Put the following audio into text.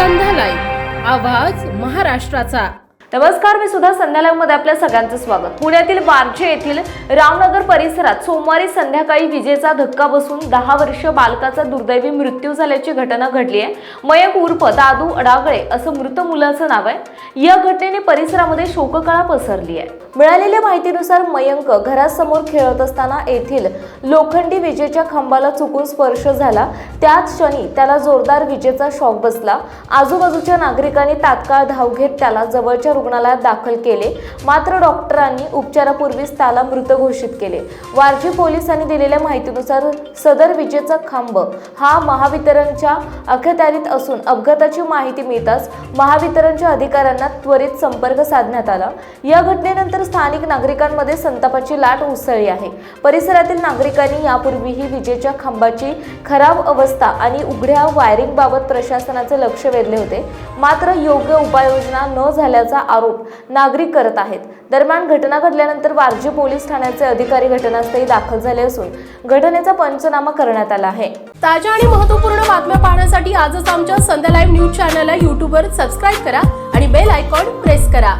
आवाज महाराष्ट्राचा. नमस्कार मी सुद्धा संध्या मध्ये आपल्या सगळ्यांचं स्वागत. पुण्यातील वारजे येथील रामनगर परिसरात सोमवारी संध्याकाळी विजेचा धक्का बसून दहा वर्ष बालकाचा दुर्दैवी मृत्यू झाल्याची घटना घडली आहे. मयक उर्फ दादू अडागळे असं मृत मुलाचं नाव आहे. या घटनेने परिसरामध्ये शोककळा पसरली आहे. मिळालेल्या माहितीनुसार मयंक घरासमोर खेळत असताना येथील लोखंडी विजेच्या खांबाला चुकून स्पर्श झाला. त्याच क्षणी त्याला जोरदार विजेचा शॉक बसला. आजूबाजूच्या नागरिकांनी तात्काळ धाव घेत त्याला जवळच्या रुग्णालयात दाखल केले. मात्र डॉक्टरांनी उपचारापूर्वीच त्याला मृत घोषित केले. वारजी पोलिसांनी दिलेल्या माहितीनुसार सदर विजेचा खांब हा महावितरणच्या अखत्यारीत असून अपघाताची माहिती मिळताच महावितरणच्या अधिकाऱ्यांना त्वरित संपर्क साधण्यात आला. या घटनेनंतर स्थानिक नागरिकांमध्ये संतापाची लाट उसळली आहे. परिसरातील नागरिकांनी यापूर्वीही विजेच्या खांबाची खराब अवस्था आणि उघड्या वायरिंगबाबत प्रशासनाचे लक्ष वेधले होते. मात्र योग्य उपाययोजना न झाल्याचा आरोप नागरिक करत आहेत. दरम्यान घटना घडल्यानंतर वारजी पोलीस ठाण्याचे अधिकारी घटनास्थळी दाखल झाले असून घटनेचा पंचनामा करण्यात आला आहे. ताज्या आणि महत्त्वपूर्ण बातम्या पाहण्यासाठी आजच आमच्या संध्या लाईव्ह न्यूज चॅनलला युट्यूबवर सबस्क्राईब करा आणि बेल आयकॉन प्रेस करा.